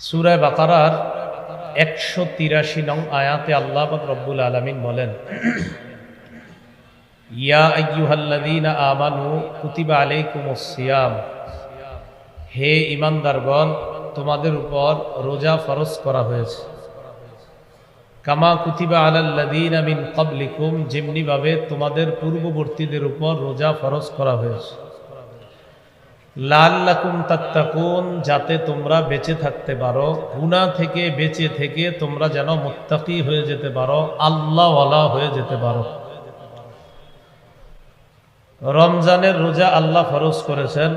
সুরায় বাকারার একশো তিরাশি নং আয়াতে আল্লাহ রব্বুল আলমিন বলেন, ইয়া আমানু কুতিবা আলাইকুমুস সিয়াম। হে ইমানদারগণ তোমাদের উপর রোজা ফরজ করা হয়েছে। কামা কুতিবা আলাল্লাযীনা মিন ক্বাবলিকুম, যেমনিভাবে তোমাদের পূর্ববর্তীদের উপর রোজা ফরজ করা হয়েছে। লাল্লাকুম তাত্তাকুন, যাতে তোমরা বেঁচে থাকতে পারো। গুনাহ থেকে বেঁচে থেকে তোমরা যেন মুত্তাকি হয়ে যেতে পারো আল্লাহওয়ালা হয়ে যেতে পারো। রমজানের রোজা আল্লাহ ফরজ করেছেন।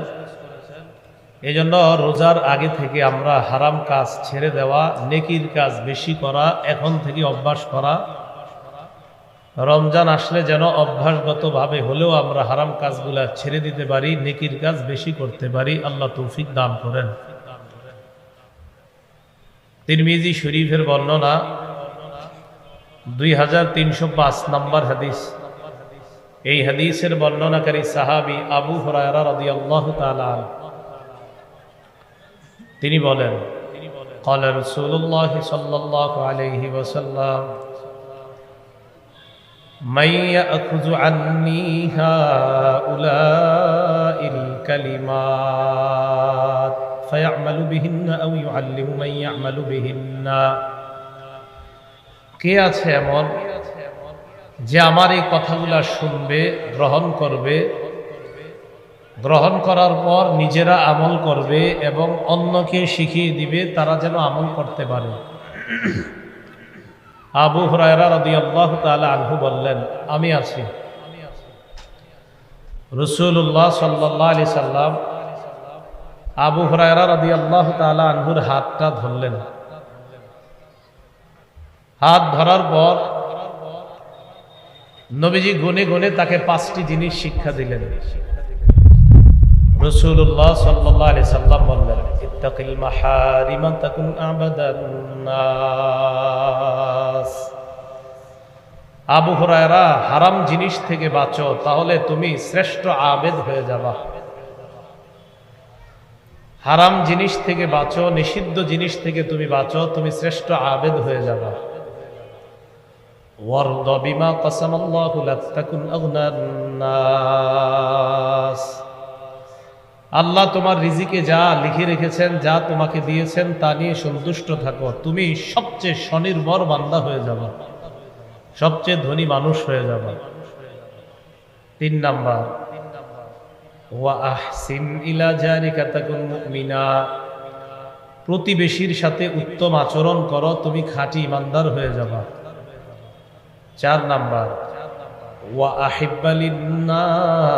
এই জন্য রোজার আগে থেকে আমরা হারাম কাজ ছেড়ে দেওয়া, নেকির কাজ বেশি করা, এখন থেকে অভ্যাস করা। রমজান আসলে যেন অভ্যাসগতভাবে হলেও আমরা হারাম কাজগুলা ছেড়ে দিতে পারি নেকির কাজ বেশি করতে পারি আল্লাহ তৌফিক দান করেন তিরমিজি শরীফের বর্ণনা দুই হাজার তিনশো পাঁচ নম্বর হাদিস এই হাদিসের বর্ণনাকারী সাহাবি আবু হরায়রা রাদিয়াল্লাহু তাআলা আনহু। তিনি বলেন قال رسول الله صلى الله عليه وسلم من يأخذ عني هؤلاء الكلمات فيعمل بهن أو يعلم من يعمل بهن কে আছে এমন যে আমার এই কথাগুলা শুনবে গ্রহণ করবে গ্রহণ করার পর নিজেরা আমল করবে এবং অন্যকে শিখিয়ে দিবে তারা যেন আমল করতে পারে আবু হরায়রা রদি আল্লাহ তালা আনহু বললেন, আমি আছি। রসুল্লাহ সাল্লাহ আলি সাল্লাম আবু হরায়রা রদি আল্লাহ তালা আনহুর হাতটা ধরলেন। হাত ধরার পর নবীজি গুনে গুনে তাকে পাঁচটি জিনিস শিক্ষা দিলেন। রসুল্লাহ সাল্লাহ আলি সাল্লাম বললেন মাহারিমা তাকুন আবাদান নাস আবু হুরায়রা, হারাম জিনিস থেকে বাঁচো, তাহলে তুমি শ্রেষ্ঠ আবেদ হয়ে যাবা। হারাম জিনিস থেকে বাঁচো, নিষিদ্ধ জিনিস থেকে তুমি বাঁচো, তুমি শ্রেষ্ঠ আবেদ হয়ে যাবা। ওয়ারদ বিমা কাসামাল্লাহু লাক তাকুন আগনান নাস। আল্লাহ তোমার রিজিকে যা লিখে রেখেছেন, যা তোমাকে দিয়েছেন, তা নিয়ে সন্তুষ্ট থাকো। তুমি সবচেয়ে স্বনির্ভর বান্দা হয়ে যাবে। সবচেয়ে ধনী মানুষ হয়ে যাবে। তিন নাম্বার। প্রতিবেশীর সাথে উত্তম আচরণ করো, তুমি খাঁটি ইমানদার হয়ে যাবা। চার নাম্বার। ওয়া আহিব্বালিন্নাস।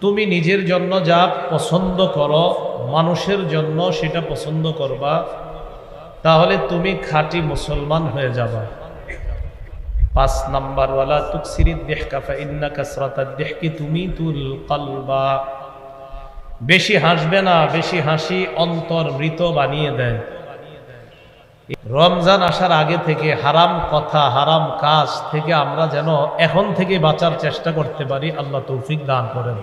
তুমি নিজের জন্য যা পছন্দ করো, মানুষের জন্য সেটা পছন্দ করবা, তাহলে তুমি খাঁটি মুসলমান হয়ে যাবা। পাঁচ নাম্বার, ওয়ালা তুকসিরি দেহকা ফা ইন্না কাসরাতাদ দেহকি তুমি তুল কলবা। বেশি হাসবে না, বেশি হাসি অন্তর মৃত বানিয়ে দেয়। রমজান আসার আগে থেকে হারাম কথা, হারাম কাজ থেকে আমরা যেন এখন থেকে বাঁচার চেষ্টা করতে পারি, আল্লাহ তৌফিক দান করেন।